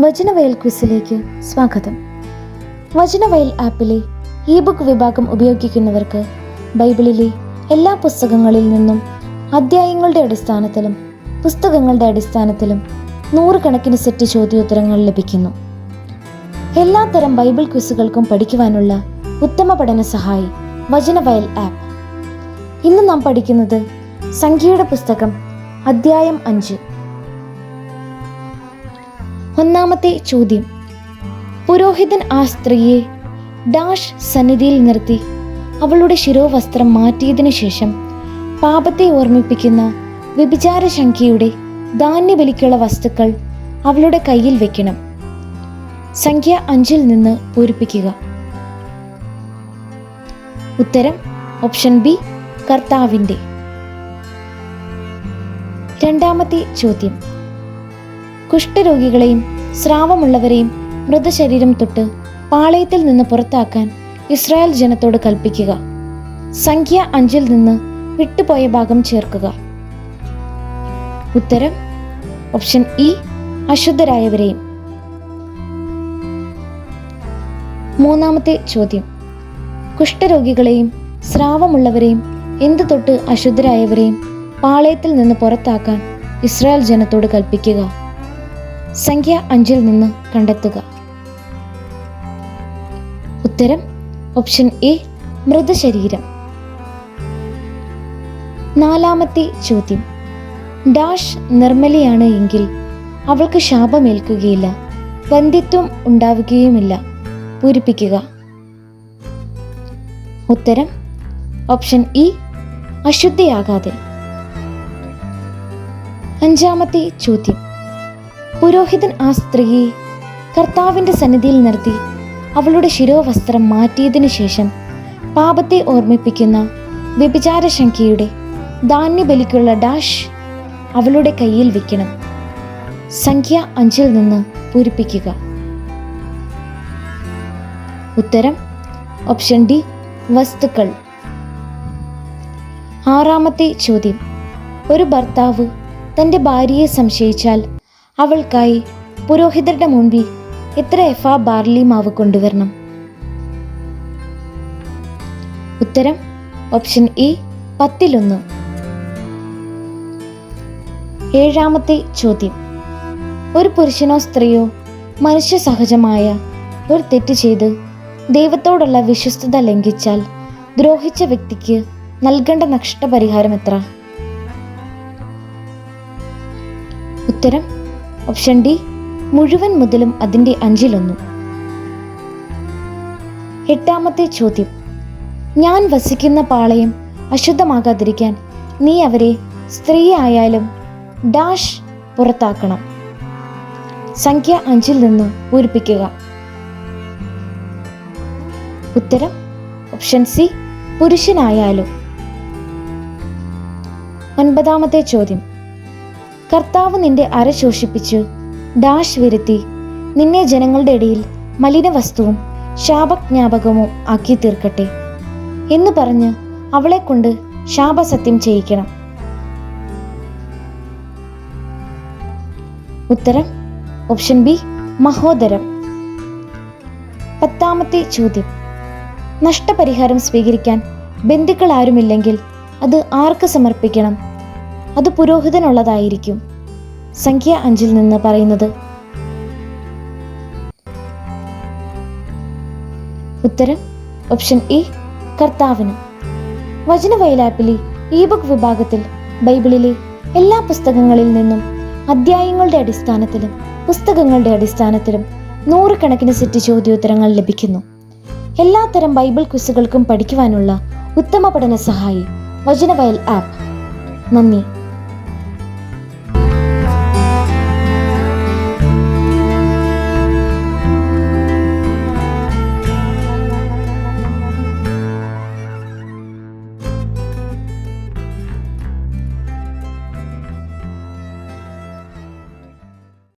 വചനവയൽ ക്വിസിലേക്ക് സ്വാഗതം. Vachanavayal ആപ്പിലെ E book വിഭാഗം ഉപയോഗിക്കുന്നവർക്ക് ബൈബിളിലെ എല്ലാ പുസ്തകങ്ങളിൽ നിന്നും അധ്യായങ്ങളുടെ അടിസ്ഥാനത്തിലും പുസ്തകങ്ങളുടെ അടിസ്ഥാനത്തിലും നൂറുകണക്കിന് സെറ്റ് ചോദ്യോത്തരങ്ങൾ ലഭിക്കുന്നു. എല്ലാത്തരം ബൈബിൾ ക്വിസുകൾക്കും പഠിക്കുവാനുള്ള ഉത്തമ പഠന സഹായി വചനവയൽ ആപ്പ്. ഇന്ന് നാം പഠിക്കുന്നത് സംഖ്യയുടെ പുസ്തകം അധ്യായം അഞ്ച്. ഒന്നാമത്തെ ചോദ്യം. പുരോഹിതൻ ആ സ്ത്രീയെ ഡാഷ് സന്നിധിയിൽ നിർത്തി അവളുടെ ശിരോവസ്ത്രം മാറ്റിയതിനു ശേഷം പാപത്തെ ഓർമ്മിപ്പിക്കുന്ന വ്യഭിചാരശങ്കിയുടെ ധാന്യബലിക്കുള്ള വസ്തുക്കൾ അവളുടെ കയ്യിൽ വെക്കണം. സംഖ്യ അഞ്ചിൽ നിന്ന് പൂരിപ്പിക്കുക. ഉത്തരം ഓപ്ഷൻ ബി കർത്താവിന്റെ. രണ്ടാമത്തെ ചോദ്യം. കുഷ്ഠരോഗികളെയും സ്രാവമുള്ളവരെയും മൃതശരീരം തൊട്ട് പാളയത്തിൽ നിന്ന് പുറത്താക്കാൻ ഇസ്രായേൽ ജനത്തോട് കൽപ്പിക്കുക. സംഖ്യ അഞ്ചിൽ നിന്ന് വിട്ടുപോയ ഭാഗം ചേർക്കുക. ഉത്തരം ഓപ്ഷൻ ഇ അശുദ്ധരായവരെയും. മൂന്നാമത്തെ ചോദ്യം. കുഷ്ഠരോഗികളെയും സ്രാവമുള്ളവരെയും എന്തു തൊട്ട് അശുദ്ധരായവരെയും പാളയത്തിൽ നിന്ന് പുറത്താക്കാൻ ഇസ്രായേൽ ജനത്തോട് കൽപ്പിക്കുക. സംഖ്യ അഞ്ചിൽ നിന്ന് കണ്ടെത്തുക. ഉത്തരം ഓപ്ഷൻ എ മൃതശരീരം. നാലാമത്തെ ചോദ്യം. ഡാഷ് നിർമ്മലയാണ് എങ്കിൽ അവൾക്ക് ശാപമേൽക്കുകയില്ല ബന്ധിത്വം ഉണ്ടാവുകയുമില്ല. പൂരിപ്പിക്കുക. ഉത്തരം ഓപ്ഷൻ ഇ അശുദ്ധിയാകാതെ. അഞ്ചാമത്തെ ചോദ്യം. പുരോഹിതൻ ആ സ്ത്രീയെ കർത്താവിന്റെ സന്നിധിയിൽ നിർത്തി അവളുടെ ശിരോവസ്ത്രം മാറ്റിയതിനു ശേഷം പാപത്തെ ഓർമ്മിപ്പിക്കുന്ന വ്യഭിചാര സംഖ്യയുടെ ധാന്യബലിക്കുള്ള ഡാഷ് അവളുടെ കയ്യിൽ വെക്കണം. സംഖ്യ അഞ്ചിൽ നിന്ന് പൂരിപ്പിക്കുക. ഉത്തരം ഓപ്ഷൻ ഡി വസ്തുക്കൾ. ആറാമത്തെ ചോദ്യം. ഒരു ഭർത്താവ് തന്റെ ഭാര്യയെ സംശയിച്ചാൽ അവൾക്കായി പുരോഹിതരുടെ മുൻപിൽ എത്ര എഫ ബാർലി മാവ് കൊണ്ടുവരണം. ഉത്തരം ഓപ്ഷൻ ഇ പത്തിലൊന്ന്. ഏഴാമത്തെ ചോദ്യം. ഒരു പുരുഷനോ സ്ത്രീയോ മനുഷ്യ സഹജമായ ഒരു തെറ്റ് ചെയ്ത് ദൈവത്തോടുള്ള വിശ്വസ്തത ലംഘിച്ചാൽ ദ്രോഹിച്ച വ്യക്തിക്ക് നൽകേണ്ട നഷ്ടപരിഹാരം എത്ര? ഉത്തരം ഓപ്ഷൻ ഡി മുഴുവൻ മുതലും അതിന്റെ അഞ്ചിലൊന്നും. എട്ടാമത്തെ ചോദ്യം ഞാൻ വസിക്കുന്ന പാളയം അശുദ്ധമാകാതിരിക്കാൻ നീ അവരെ സ്ത്രീ ആയാലും ഡാഷ് പുറത്താക്കണം. സംഖ്യ അഞ്ചിൽ നിന്ന് പൂരിപ്പിക്കുക. ഉത്തരം ഓപ്ഷൻ സി പുരുഷനായാലും. ഒൻപതാമത്തെ ചോദ്യം കർത്താവ് നിന്റെ അര ശോഷിപ്പിച്ചു. ഡാഷ് വരുത്തി. നിന്നെ ജനങ്ങളുടെ ഇടയിൽ മലിന വസ്തുവും ശാപജ്ഞാപകവും ആക്കി തീർക്കട്ടെ. എന്ന് പറഞ്ഞ് അവളെ കൊണ്ട് ശാപസത്യം ചെയ്യിക്കണം. ഉത്തരം ഓപ്ഷൻ ബി മഹോദരം. പത്താമത്തെ ചോദ്യം. നഷ്ടപരിഹാരം സ്വീകരിക്കാൻ ബന്ധുക്കൾ ആരുമില്ലെങ്കിൽ അത് ആർക്ക് സമർപ്പിക്കണം? അത് പുരോഹിതനുള്ളതായിരിക്കും. സംഖ്യ അഞ്ചിൽ നിന്ന് പറയുന്നത്. ഉത്തരം ഓപ്ഷൻ ഇ കർത്താവിന്. വചന വൈലാപ്പിലെ ഇ ബുക്ക് വിഭാഗത്തിൽ ബൈബിളിലെ എല്ലാ പുസ്തകങ്ങളിൽ നിന്നും അധ്യായങ്ങളുടെ അടിസ്ഥാനത്തിലും പുസ്തകങ്ങളുടെ അടിസ്ഥാനത്തിലും നൂറുകണക്കിന് സെറ്റ് ചോദ്യോത്തരങ്ങൾ ലഭിക്കുന്നു. എല്ലാത്തരം ബൈബിൾ ക്വിസുകൾക്കും പഠിക്കുവാനുള്ള ഉത്തമ പഠന സഹായി വചനവയൽ ആപ്പ്. നന്ദി.